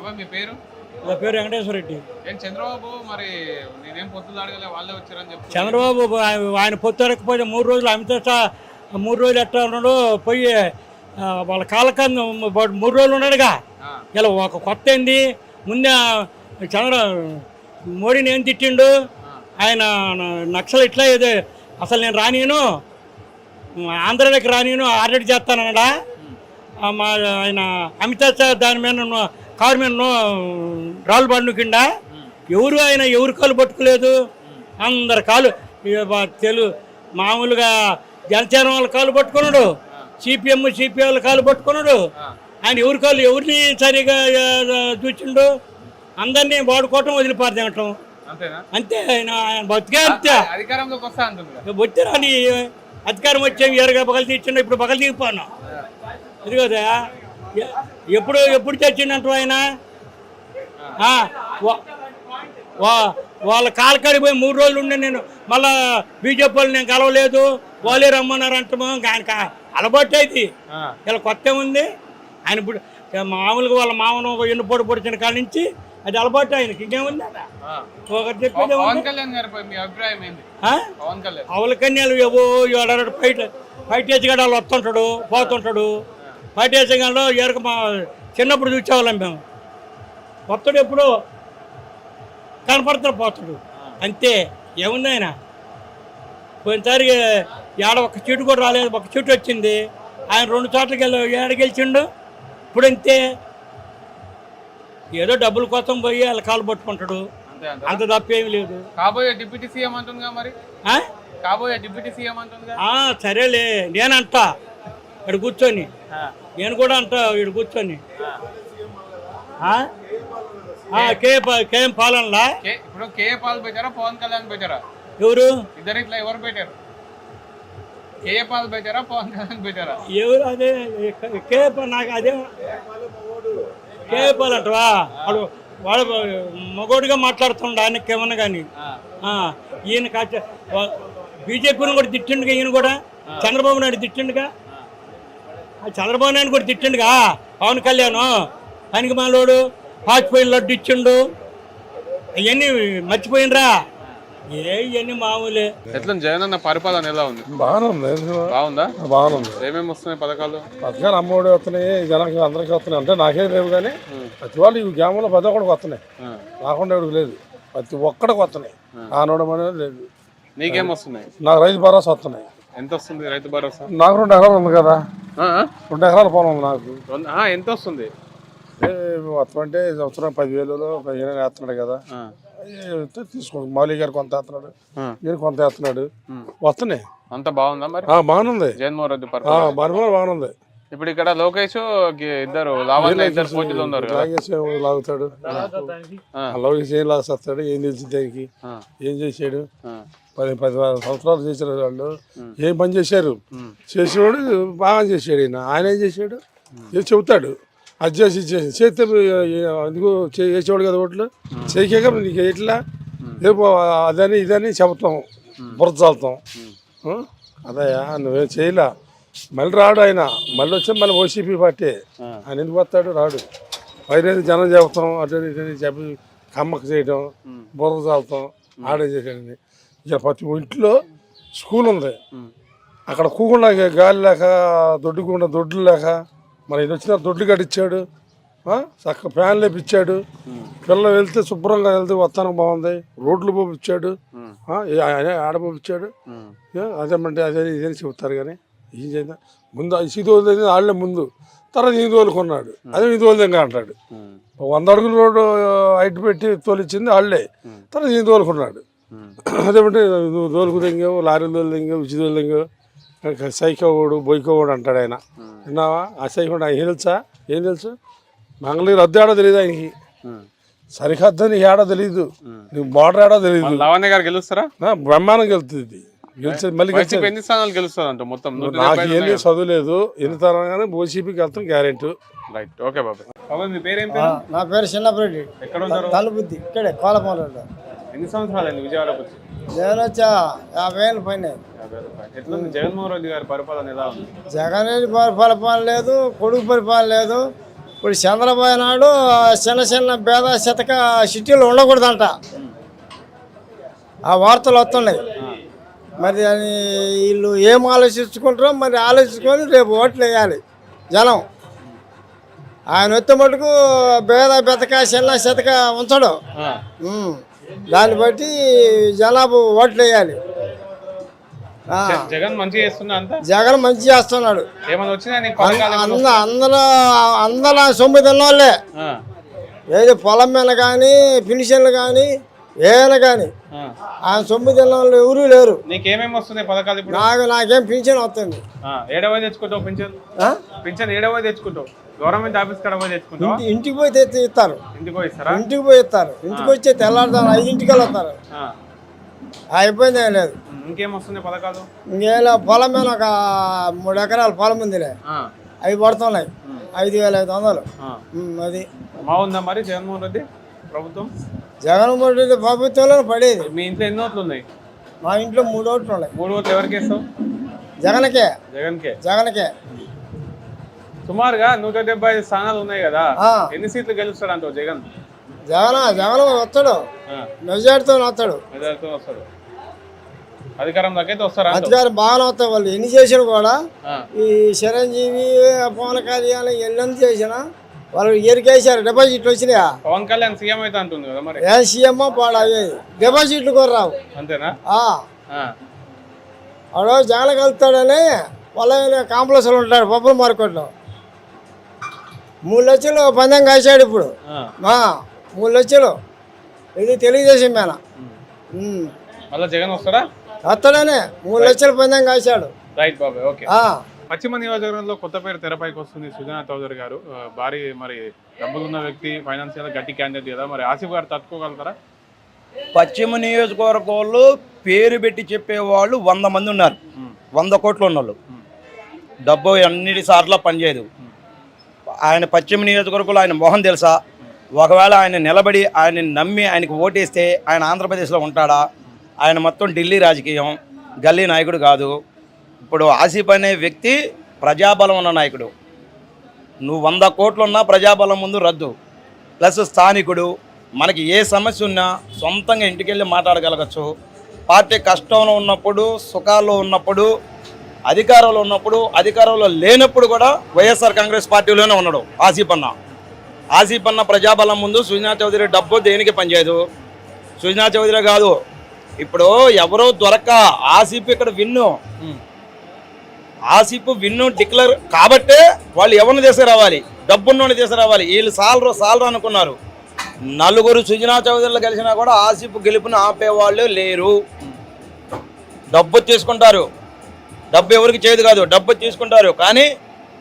మీ పేరు? నా పేరు వెంకటేశ్వర రెడ్డి. చంద్రబాబు మరి నేనేం పొత్తు అడగలే వాళ్ళే వచ్చారని చెప్తున్నారు. చంద్రబాబు ఆయన- ఆయన పొత్తెరకపోతే మూడు రోజులు అమిత షా మూడు రోజులు ఎట్లా ఉన్నాడు పోయి వాళ్ళ కాలకంద మూడు రోజులు ఉన్నాడుగా. ఇలా ఒక కొత్త ఏంది? ముందే చంద్ర మోడీని ఏం తిట్టిండు? ఆయన నక్సల్ ఇట్లా ఏదో అసలు నేను రానియను ఆంధ్రాలోకి రానియను ఆర్డర్ చేస్తానడా మా ఆయన అమితాబ్ షా దాని మీద ఉన్న- కారు మీద ఉన్న రాళ్ళు బండు కింద ఎవరు ఆయన ఎవరు కాలు పట్టుకోలేదు. అందరు కాలు తెలు మామూలుగా జనసేన వాళ్ళ కాలు పట్టుకున్నాడు. సిపిఎం సిపిఐ వాళ్ళ కాలు పట్టుకున్నాడు. ఆయన ఎవరి కాలు ఎవరిని సరిగా చూచిండు అందరినీ వాడుకోవటం వదిలిపారదేమటం అంతేనా? అంతే ఆయన ఆయన బతికే అంతే. వచ్చిరాని అధికారం వచ్చాం ఎరగా బగలు తీర్చుండ ఇప్పుడు బగలు తీగిపోను ఇది కదా? ఎప్పుడు ఎప్పుడు చచ్చిండంట ఆయన? వాళ్ళ కాలకాడి పోయి మూడు రోజులు ఉండి నేను మళ్ళా బీజేపీ వాళ్ళు నేను కలవలేదు. వాళ్ళే రమ్మన్నారు అంటాము ఆయన అలవాటు అయితే ఇలా కొత్త ఉంది. ఆయన ఇప్పుడు మామూలుగా వాళ్ళ మామను ఎన్ను పొడి పొడిచిన కాడ నుంచి అది అలవాటు ఆయనకి. ఇంకేముంది ఒకటి చెప్పేది పవన్ ఏముంది? కళ్యాణ్ గారిపై మీ అభిప్రాయం ఏంది? ఆ? పవన్ కళ్యాణ్. ఆవుల కన్యాలు ఏవో ఏడాడు బయట బయట వేసగాడు వస్తుంటాడు పోతుంటాడు. వేసగాడు ఎరక మా చిన్నప్పుడు చూసేవాళ్ళం మేము. వస్తాడు ఎప్పుడు కనపడతాడు పోతాడు. అంతే. ఏముంది ఆయన? పోయినసారి ఏడ ఒక చీటు కూడా రాలేదు. ఒక చీటు వచ్చింది. ఆయన రెండు చోట్లకి వెళ్ళి ఏడ గెలిచిండు. ఇప్పుడు అంతే. ఏదో డబ్బుల కోసం పోయి వాళ్ళ కాలు పట్టుకుంటాడు. అంతే తప్పేమీ లేదు. కాబోయే డిప్యూటీ సీఎం అంటుందిగా మరి? కాబోయే డిప్యూటీ సీఎం అంటుందిగా? ఆ, సరేలే. నేనంట. ఇక్కడ కూర్చొని. నేను కూడా అంట ఇక్కడ కూర్చొని. కే కేఎం పాలనలా? ఇప్పుడు కే పాల్ పెట్టారా పవన్ కళ్యాణ్ పెట్టారా? ఎవరు? ఇద్దరు ఇట్లా ఎవరు పెట్టారు? కే పాల్ పెట్టారా పవన్ కళ్యాణ్ పెట్టారా? ఎవరు? అదే కే నాకు అదే కే పాలంటవా వాడు వాడు మగోడిగా మాట్లాడుతుండ ఆయనకి ఏమన్నా కానీ ఈయన కాచ బీజేపీని కూడా తిట్టిండుగా ఈయన కూడా? చంద్రబాబు నాయుడు తిట్టిండుగా? చంద్రబాబు నాయుడు కూడా తిట్టిండుగా. పవన్ కళ్యాణ్ ఆయనకి మాలోడు పాచిపోయిన లడ్డు ఇచ్చిండు. అవన్నీ మర్చిపోయినరా? ఏ ఇవన్నీ మామూలే. ఎట్లా జగన్ అన్న పరిపాలన ఎలా ఉంది? బాగానే ఉంది. బాగుందా? బాగానే ఏమేమి వస్తున్నాయి పథకాలు? పథకాలు అమ్మఒడి వస్తున్నాయి జనానికి అందరికీ వస్తున్నాయి. అంటే నాకేం లేవు కానీ ప్రతి వాళ్ళు ఈ గ్రామంలో ప్రతి ఒక్కడికి వస్తున్నాయి. రాకుండా ఎవరికి లేదు. ప్రతి ఒక్కడికి వస్తున్నాయి. ఆనవడం అనేది లేదు. నీకేం వస్తున్నాయి? నాకు రైతు భరోసా వస్తున్నాయి. ఎంత వస్తుంది రైతు భరోసా? నాకు రెండు ఎకరాలు ఉంది కదా? రెండు ఎకరాల పొలం ఉంది నాకు. ఎంత వస్తుంది? ఏ, మొత్తం అంటే సంవత్సరం పదివేలు పదిహేను వేస్తున్నాడు కదా. ఆ, తీసుకోండి మౌలి గారు కొంత వేస్తున్నాడు. ఈయన కొంత వేస్తున్నాడు. వస్తున్నాయి. అంత బాగుందా మరి? ఆ, బాగానుంది జగన్మోహన్ రెడ్డి బాగానుంది ఇప్పుడు ఇక్కడ లోకేష్ ఇద్దరు లావణ్య ఇద్దరు పోటీలు ఉన్నారు కదా. లాగేసి లాగుతాడు. అలాగే ఏం లాగేస్తాడు ఏం తెలిసింది దానికి? ఏం చేశాడు ఆ, పది పది సంవత్సరాలు చేశారు వాళ్ళు. ఏం పని చేశారు? చేసేవాడు బాగా చేశాడు ఈయన. ఆయన ఏం చేశాడు ఏం చెబుతాడు. అది చేసి చేసి చేస్తే అందుకు చేసేవాడు కదా ఓట్లు? చేయక నీకు ఎట్లా? రేపు అదని ఇదని చెబుతాం. బురద చాలుతాం ఆ? అదయ్యా నువ్వేం చేయలే? మళ్ళీ రాడు ఆయన. మళ్ళీ వచ్చి మళ్ళీ ఓసీపీ పార్టీ. ఆయన ఎందుకు వస్తాడు? రాడు. పైన జనం చెబుతాం. అటు ఇటు చెప్పి కమ్మక చేయడం బురద చాలుతాం ఆడే చేసేది ఇక ప్రతి ఇంట్లో స్కూల్ ఉంది. అక్కడ కూకుండా గాలి లేక దొడ్డుకుండా దొడ్లు లేక మన ఇది వచ్చిన దొడ్లు కట్టించాడు? చక్క ఫ్యాన్ లేపిచ్చాడు పిల్లలు వెళ్తే శుభ్రంగా వెళ్తే వస్తానికి బాగుంది రోడ్లు పోపించాడు ఆడ పోపించాడు అదేమంటే అదే ఇదని చెబుతారు కానీ ఏం చేద్దాం? ముందు ఈ తోలుతుంది వాళ్ళే ముందు తర్వాత ఈ తోలుకున్నాడు అదే ఈ తోలుదంగా అంటాడు. వంద అడుగుల రోడ్డు హైట్ పెట్టి తోలిచ్చింది వాళ్ళే తర్వాత ఈ తోలుకున్నాడు. అదేమంటే నువ్వు తోలుకు తెంగావు లారీలు తోలు తెంగావు ఉచి తోలు తెంగావు. సైకోవుడు బొయ్కోవుడు అంటాడు ఆయన. విన్నావా? ఆ సైకోడు ఆయన తెలుసా? ఏం తెలుసు? మంగళగిరి రద్దు ఆడో తెలియదు ఆయనకి. సరిహద్దు నీకు ఆడో తెలియదు నీకు బార్డర్ ఆడో తెలియదు లావణ్య గారు గెలుస్తారా? ఆ, బ్రహ్మాండం గెలుతుంది గెలిచేది మళ్ళీ ఎన్ని స్థానాలు మొత్తం? నాకు ఏమీ చదువు లేదు. ఎన్ని తరంగానే ఓసీపీకి వెళ్తాం గ్యారెంటీ. రైట్. ఓకే బాబాయ్. బాబాయ్ మీ పేరేం పేరు? నా పేరు చిన్నప్పరెడ్డి ఎక్కడ ఉంటారు? ఇక్కడే ఎన్ని సంవత్సరాలు అయింది విజయవాడకు వచ్చి? జగన్ వచ్చా? యాభై ఏళ్ళు పైన యాభై రూపాయలు. ఎట్లుంది? జగన్మోహన్ రెడ్డి గారి పరిపాలన ఎలా ఉంది? జగన్ రెడ్డి పరిపాలన లేదు కొడుకు పరిపాలన లేదు. ఇప్పుడు చంద్రబాబు నాయుడు చిన్న చిన్న భేద శతక సిటీలు ఉండకూడదంట. ఆ వార్తలు వస్తున్నాయి. మరి అది వీళ్ళు ఏం ఆలోచించుకుంటారో మరి ఆలోచించుకొని రేపు ఓట్లు వేయాలి జనం. ఆయన వచ్చే మటుకు భేద బెతక చిన్న శతక ఉంచడు. దాన్ని బట్టి జనాభా ఓట్లు వేయాలి. జగన్ చేస్తున్నా మంచి చేస్తున్నాడు. అందరూ అందరూ సొమ్ము తిన్నోళ్ళే. ఏది పొలం మీద కానీ పెన్షన్లు కానీ ఏమైనా కానీ. ఆ. ఆయన సొమ్ము తిన్న వాళ్ళు ఎవరూ లేరు. నీకేమేమి వస్తున్నాయి పథకాలు నాకు నాకేం పింఛన్ వస్తుంది. ఏడవ తెచ్చుకుంటావు పింఛన్? పింఛన్ ఏడవ తెచ్చుకుంటావు? గవర్నమెంట్ ఆఫీస్ కాడ పోయి ఇంటికి పోయి తెచ్చి ఇస్తారు. ఇంటికి పోయి ఇస్తారా? ఇంటికి పోయి ఇస్తారు. ఇంటికి వచ్చి తెల్లారుతారు ఐదింటికి వెళ్తారు. ఆ. ఇబ్బంది ఏం లేదు. ఇంకేం పథకాలు? ఇంకేలా పొలం మీద ఒక మూడు ఎకరాల పొలం ఉందిలే. అవి పడుతున్నాయి. ఐదు వేల ఐదు వందలు. అది. బాగుందా మరి జగన్మోహన్ రెడ్డి ప్రభుత్వం? జగన్మోహన్ రెడ్డి ప్రభుత్వంలో పడేది. మీ ఇంట్లో ఎన్ని ఓట్లు ఉన్నాయి? మా ఇంట్లో మూడు ఓట్లు ఉన్నాయి. మూడు ఓట్లు ఎవరికి వేస్తావు? జగన్కే. జగన్కే. జగన్కే. సుమారుగా నూట డెబ్బై స్థానాలు ఉన్నాయి కదా. ఎన్ని సీట్లు గెలుస్తాడు అంటావు జగన్? జగన్ జగన్ వస్తాడు. మెజార్టీతో వస్తాడు. మెజారిటీతో వస్తాడు. అధికారంలోకి అయితే వస్తారా? అధికారం బాగానే వస్తాయి వాళ్ళు. ఎన్ని చేసినా కూడా ఈ చిరంజీవి పవన్ కళ్యాణ్ ఎన్ని చేసినా వాళ్ళు ఎరికేసారు డిపాజిట్లు వచ్చినాయా? పవన్ కళ్యాణ్ సీఎం అయితే అంటుంది కదా మరి. ఏ సీఎం పాడు అవి? డిపాజిట్లు కూడా రావు. అంతేనా? ఆ, ఆ, వాడు జగన్ కలుస్తాడని వాళ్ళ కాంప్లెక్స్లో ఉంటాడు. పప్పుల మార్కెట్లో. మూడు లక్షలు పందెం కాశాడు ఇప్పుడు. ఆ. మా మూడు లక్షలు. ఇది తెలుగుదేశం ఉమ్. మళ్ళా జగన్ వస్తాడా? వస్తాడనే. మూడు లక్షలు పందెం కాశాడు. రైట్ బాబాయ్ ఓకే. ఆ. పశ్చిమ నియోజకవర్గంలో కొత్త పేరు తెరపైకి వస్తుంది సుజనా చౌదరి గారు. భారీ మరి డబ్బులున్న వ్యక్తి ఫైనాన్షియల్ గట్టి క్యాండిడేట్ కదా. మరి ఆసిఫ్ గారు తట్టుకోగలుగుతారా? పశ్చిమ నియోజకవర్గంలో పేరు పెట్టి చెప్పేవాళ్ళు వంద మంది ఉన్నారు. వంద కోట్లు ఉన్నోళ్ళు. డబ్బు అన్నిటి సార్లు పనిచేయదు ఆయన పశ్చిమ నియోజకవర్గంలో ఆయన మొహం తెలుసా? ఒకవేళ ఆయన నిలబడి ఆయన నమ్మి ఆయనకు ఓటేస్తే ఆయన ఆంధ్రప్రదేశ్లో ఉంటాడా? ఆయన మొత్తం ఢిల్లీ రాజకీయం గల్లీ నాయకుడు కాదు. ఇప్పుడు ఆసిఫ్ అనే వ్యక్తి ప్రజాబలం ఉన్న నాయకుడు. నువ్వు వంద కోట్లున్నా ప్రజాబలం ముందు రద్దు. ప్లస్ స్థానికుడు మనకి ఏ సమస్య ఉన్నా సొంతంగా ఇంటికెళ్ళి మాట్లాడగలగచ్చు. పార్టీ కష్టంలో ఉన్నప్పుడు సుఖాల్లో ఉన్నప్పుడు అధికారంలో ఉన్నప్పుడు అధికారంలో లేనప్పుడు కూడా వైఎస్ఆర్ కాంగ్రెస్ పార్టీలోనే ఉన్నాడు ఆసిఫ్ అన్న. ఆసిఫ్ అన్న ప్రజాబలం ముందు సుజనా చౌదరి డబ్బు దేనికి పనిచేయదు? సుజనా చౌదరి కాదు. ఇప్పుడు ఎవరో దొరక్క ఆసిఫ్ ఇక్కడ విన్ను. ఆసిఫ్ విన్ను డిక్లేర్ కాబట్టే వాళ్ళు ఎవరిని తీసుకురావాలి? డబ్బున్నోని తీసుకురావాలి. వీళ్ళు సాలరు సాలరు అనుకున్నారు. నలుగురు సుజనా చౌదరులు కలిసినా కూడా ఆసిఫ్ గెలుపుని ఆపేవాళ్ళు లేరు. డబ్బు తీసుకుంటారు. డబ్బు ఎవరికి చేయదు కాదు డబ్బు తీసుకుంటారు. కానీ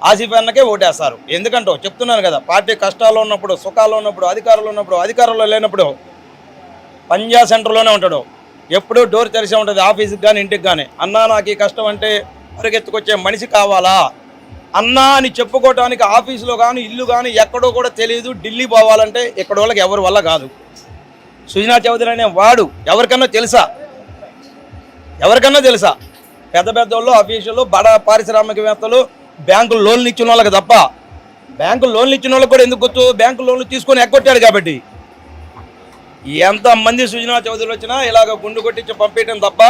ఆసిఫ్ అన్నకే ఓటేస్తారు. ఎందుకంటో చెప్తున్నాను కదా పార్టీ కష్టాల్లో ఉన్నప్పుడు సుఖాల్లో ఉన్నప్పుడు అధికారంలో ఉన్నప్పుడు అధికారంలో లేనప్పుడు పంజా సెంటర్లోనే ఉంటాడు. ఎప్పుడూ డోర్ తెరిసే ఉంటుంది ఆఫీస్కి కానీ ఇంటికి కానీ అన్నా నాకు ఈ కష్టం అంటే పరిగెత్తుకొచ్చే మనిషి కావాలా? అన్నా అని చెప్పుకోవటానికి ఆఫీసులో కానీ ఇల్లు కానీ ఎక్కడో కూడా తెలియదు ఢిల్లీ పోవాలంటే ఇక్కడ వాళ్ళకి ఎవరి వల్ల కాదు. సుజనా చౌదరి అనే వాడు ఎవరికన్నా తెలుసా? ఎవరికన్నా తెలుసా? పెద్ద పెద్ద వాళ్ళు ఆఫీసులు బడ పారిశ్రామికవేత్తలు బ్యాంకులు లోన్లు ఇచ్చిన వాళ్ళకి తప్ప బ్యాంకులు లోన్లు ఇచ్చిన వాళ్ళకి కూడా ఎందుకు గుర్తు? బ్యాంకు లోన్లు తీసుకొని ఎగ్గొట్టాడు కాబట్టి. ఎంతమంది సుజనా చౌదరులు వచ్చినా ఇలాగ గుండు కొట్టించి పంపించడం తప్ప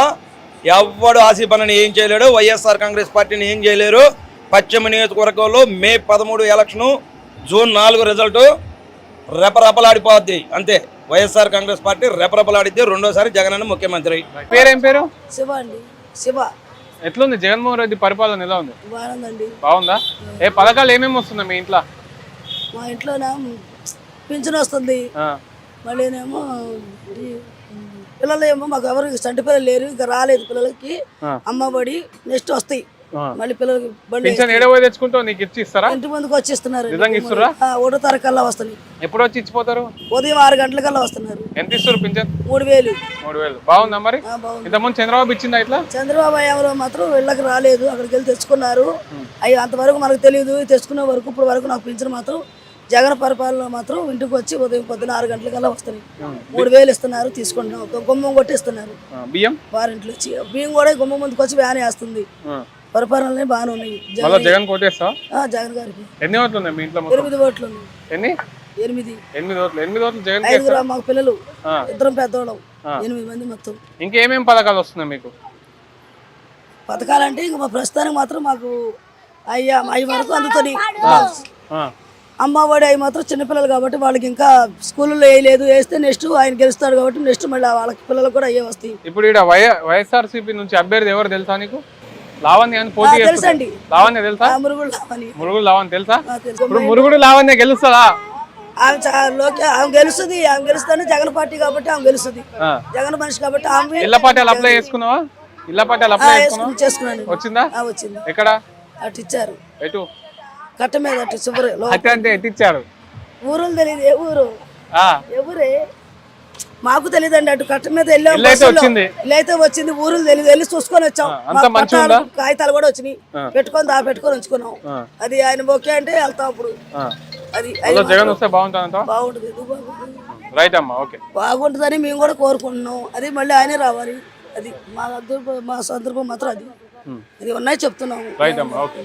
ఎవ్వడు ఆసిఫ్ ఏం చేయలేడు వైఎస్ఆర్ కాంగ్రెస్ పార్టీని ఏం చేయలేరు. పశ్చిమ నియోజకవర్గంలో మే పదమూడు ఎలక్షను జూన్ నాలుగు రిజల్ట్ రెపరెపలాడిపోద్ది. అంతే. వైఎస్ఆర్ కాంగ్రెస్ పార్టీ రెపరెపలాడిద్ది. రెండోసారి జగన్ అన్న ముఖ్యమంత్రి. పేరేం పేరు? శివ అండి. శివ. ఎట్లుంది? జగన్మోహన్ రెడ్డి పరిపాలన ఎలా ఉంది? బాగుందండి. బాగుందా? ఏ పథకాలు ఏమేమి వస్తున్నాయి మీ ఇంట్లో? మా ఇంట్లోనే? పింఛన్ వస్తుంది. మళ్ళీనేమో పిల్లలు ఏమో మాకు ఎవరికి చంటి పిల్లలు లేరు ఇంకా రాలేదు పిల్లలకి. అమ్మబడి నెక్స్ట్ వస్తాయి. మళ్ళీ పిల్లలకి బండి పింఛన్ ఏడవ తెచ్చుకుంటావు నీకు ఇచ్చి ఇస్తారా? ఇంటి ముందుకు వచ్చి ఇస్తున్నారు నిజంగా ఇస్తుర్రా? ఒకటో తారీఖు వస్తున్నాయి. ఎప్పుడు వచ్చి ఇచ్చిపోతారు? ఉదయం ఆరు గంటలకల్లా వస్తున్నారు. ఎంత ఇస్తారు పింఛన్? మూడు వేలు. మూడు వేలు. బాగుందా మరి? ఆ, బాగుంది. ఇంతకుముందు చంద్రబాబు ఇచ్చిందా ఇట్లా? చంద్రబాబు ఎవరో మాత్రం ఇళ్ళకి రాలేదు. అక్కడికి వెళ్ళి తెచ్చుకున్నారు. అవి అంతవరకు మనకు తెలియదు. తెచ్చుకునే వరకు ఇప్పుడు వరకు నాకు పింఛన్ మాత్రం జగన్ పరిపాలన మాత్రం ఇంటికి వచ్చి ఉదయం పొద్దున ఆరు గంటలకల్లా వస్తున్నాయి. మూడు వేలు ఇస్తున్నారు తీసుకుంటున్నాం. ఒక గుమ్మం కొట్టి ఇస్తున్నారు బియ్యం? వారింట్లో బియ్యం కూడా గుమ్మం ముందుకు వచ్చి వ్యాన్ వేస్తుంది. పరిపాలనలే బాగానే ఉన్నాయి. మళ్ళీ జగన్ ఆ, జగన్ గారికి. ఎన్ని ఓట్లు ఉన్నాయి మీ ఇంట్లో ఎనిమిది ఓట్లు ఎన్ని? ఎనిమిది. ఎనిమిది ఓట్లు. ఎనిమిది ఓట్లు జగన్ ఐదుగురు మాకు పిల్లలు. ఇద్దరం పెద్దవాళ్ళం. ఎనిమిది మంది మొత్తం. ఇంకేమేం పథకాలు వస్తున్నాయి మీకు? పథకాలంటే ఇంక మా ప్రస్తుతానికి మాత్రం మాకు అయ్యా అవి వరకు అందుతుంది అమ్మ ఒడి అవి మాత్రం చిన్నపిల్లలు కాబట్టి వాళ్ళకి ఇంకా స్కూల్లో వేయలేదు వేస్తే నెక్స్ట్ ఆయన గెలుస్తాడు కాబట్టి నెక్స్ట్ మళ్ళీ వాళ్ళకి పిల్లలకు కూడా అయ్యే వస్తాయి. ఇప్పుడు ఇక్కడ వైఎస్ఆర్సీపీ నుంచి అభ్యర్థి ఎవరు తెలుసా నీకు? లావణ్య అని పోటీ తెలుసండి. లావణ్య తెలుసా? మురుగుడు లావణ్య. తెలుసా? ఆ, తెలుసు. ఇప్పుడు మురుగుడు లావణ్య గెలుస్తుందా ఆమె గెలుస్తుంది. ఆమె గెలుస్తానే జగన్ పార్టీ కాబట్టి ఆమె గెలుస్తుంది. జగన్ మనిషి కాబట్టి ఆమె ఇళ్ళ పట్టాలు అప్లై చేసుకున్నావా? ఇళ్ళ పట్టాలు ఆ, అప్లై చేసుకున్నాను వచ్చిందా? ఆ, వచ్చింది. ఎక్కడ? అటు ఇచ్చారు. ఎటు? కట్ట మీద అటు శుభ్ర అంటే ఎటు ఇచ్చారు ఊరులు తెలియదు ఏ ఊరు? ఎవరే? మాకు తెలియదండి అటు కట్ట మీద వెళ్ళాం. వచ్చింది. ఊరులు తెలియదు వెళ్ళి చూసుకొని వచ్చాం? కాగితాలు కూడా వచ్చినాయి. పెట్టుకొని దా పెట్టుకొని ఉంచుకున్నాం. అది ఆయన ఓకే అంటే వెళ్తాం అప్పుడు. అది జగన్ వస్తే బాగుంటుంది ఎందుకు బాగుంటుంది. రైట్ అమ్మా ఓకే. బాగుంటుందని మేము కూడా కోరుకుంటున్నాం. అది మళ్ళీ ఆయనే రావాలి. అది మా సందర్భం మా సందర్భం మాత్రం అది. అది ఉన్నాయి చెప్తున్నాము. రైట్ అమ్మా ఓకే.